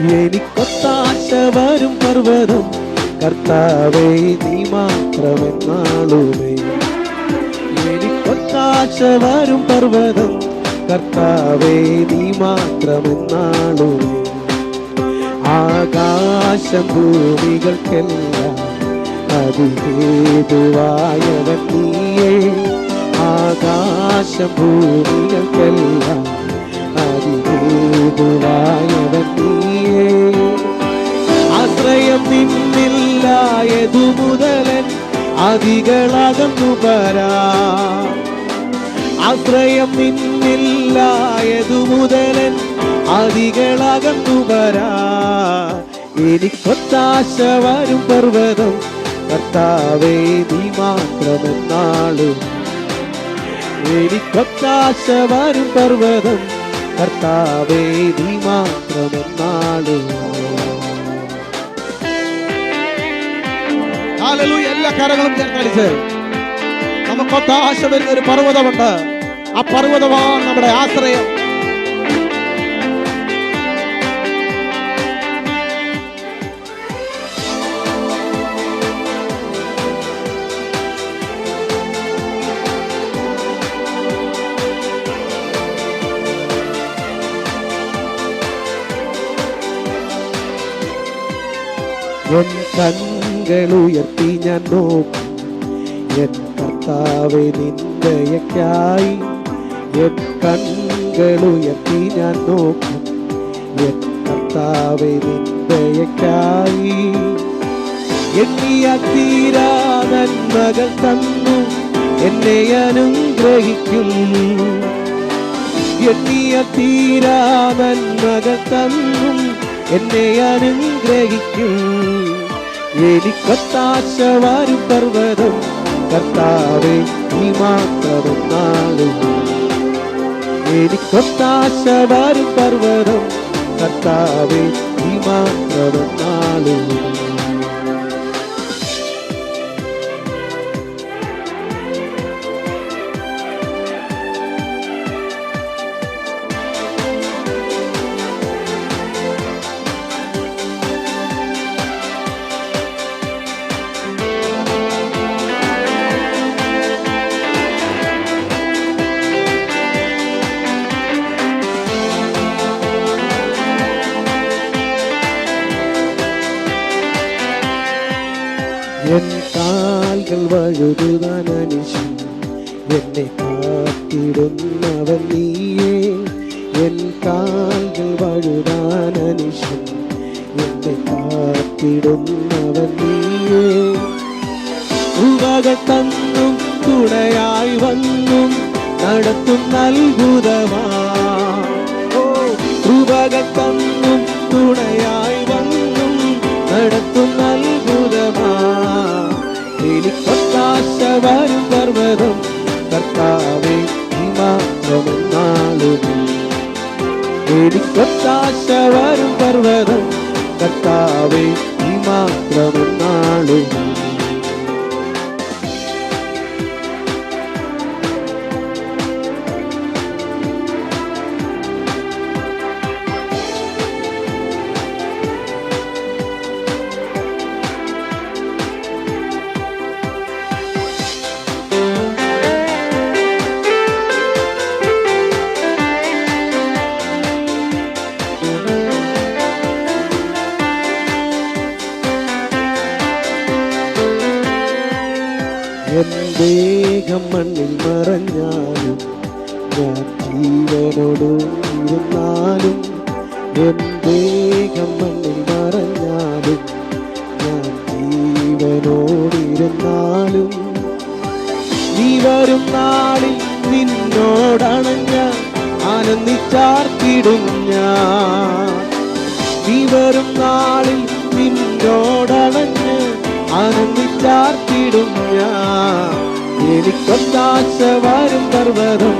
എനിക്കൊത്താശ വരും പർവതം കർത്താവേ നീ മാത്രമെന്നാളുമേ. എനിക്കൊത്താശ വരും പർവതം കർത്താവേ നീ മാത്രമെന്നാളുമേ. ആകാശം ഭൂമികൾക്കെല്ലാം അതിഹേതുവായവൻ നീയേ. ആകാശം ഭൂമികൾക്കെല്ലാം അതിഹേതുവായവൻ നീയേ. ആശ്രയം നിന്നില്ലായതു മുതലൻ അതികളകന്നു വരാ ആശ്രയം നിന്നില്ലായതു മുതലൻ അതികളകന്നു വരാ എനിക്കൊത്താശ വരും പർവതം കർത്താവേ നീ മാത്രമെന്നാളും. എനിക്കൊത്താശ വരും പർവതം കർത്താവേ നീ മാത്രമെന്നാളും. ഹല്ലേലൂയ എല്ലാ കരങ്ങളും ചേർത്തടിച്ച് നമുക്കൊത്താശ വരുന്ന ഒരു പർവതമുണ്ട്. ആ പർവതമാണ് നമ്മുടെ ആശ്രയം. എൻ കൺകളുയർത്തി ഞാൻ നോക്കും. എൻ കർത്താവെ നിന്ദയക്കായി എൻ കൺകളുയർത്തി ഞാൻ നോക്കും. എൻ കർത്താവെ നിന്ദയക്കായി എണ്ണിയ തീരാ നന്മകൾ തന്നു. എന്നെ അനുഗ്രഹിക്കും എണ്ണിയ തീരാ നന്മകൾ തന്നും. എന്നെ അനുഗ്രഹിക്കും എനിക്കൊത്താശ വരും പർവതം കർത്താവെ നീ മാത്രമെന്നാളും എനിക്കൊത്താശ വരും പർവതം കർത്താവെ നീ മാത്രമെന്നാളും என் கால்கள் வழுதுதான் அனிஷி என்னை காத்திடும் அவன் நீயே. என் கால்கள் வழுதான் அனிஷி என்னை காத்திடும் அவன் நீயே. உலக தன்னும் துணையாய் வந்தும் நடத்தும் நல்குதவா உலக தன்னும் துணையாய் வந்தும் நடத்தும் എനിക്കൊത്താശ വരും പർവതം കത്താവേ നീ മാത്രമെന്നാളുമേ ദേഹം മണ്ണിൽ മറഞ്ഞാലും ഞാൻ ജീവനോടും ഇരുന്നാലും ദേഹം മണ്ണിൽ മറഞ്ഞാലും ഞാൻ ജീവനോടിരുന്നാലും നീ വരും നാളിൽ ഞാൻ ആനന്ദിച്ചാർത്തിടും ഞാൻ. നീ വരും നാളിൽ നിന്നോടണഞ്ഞ് ആനന്ദിച്ചാർത്തിടും ഞാൻ. എനിക്കൊത്താശ വരും പർവതം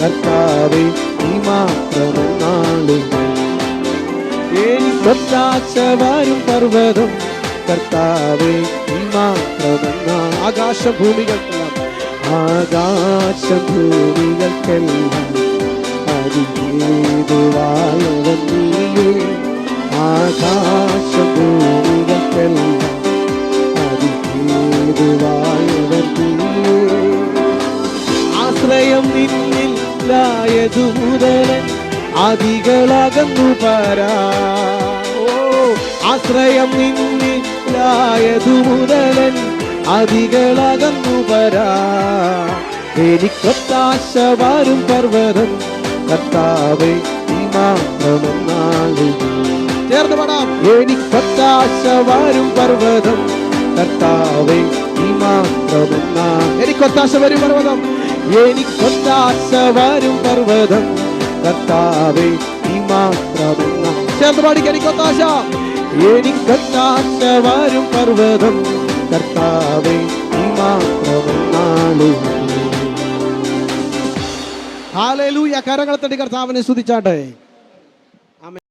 കർത്താവെ നീ മാത്രമെന്നാളും എനിക്കൊത്താശ വരും പർവതം കർത്താവെ നീ മാത്രം ആകാശഭൂമികൾക്കെല്ലാം ആകാശഭൂമികൾക്കെല്ലാം അതിവേതുവായവൻ ആകാശം മുതലൻ അതികളകന്നു പരാ. ഓ ആശ്രയം നിന്നില്ലായതു മുതലൻ അതികളകന്നു പരാ. എനിക്കൊത്താശ വരും പർവതം കർത്താവേ ചേർന്ന് പാടാം. എനിക്കൊത്താശ വരും പർവതം കർത്താവേ ഈ മാത്രമെന്നാ എനിക്കൊത്താശ വരും പർവതം. എനിക്കൊത്താശ വരും പർവതം കർത്താവേ നീ മാത്രമെന്ന. ചേർന്ന് പാടിക്ക് എനിക്കൊത്താശ എനിക്കൊത്താശ. വരും പർവതം കർത്താവേ നീ മാത്രമെന്നാളും ഹാലലൂയ കരങ്ങളെ തട്ടി കർത്താവിനെ സ്തുതിച്ചാട്ടെ.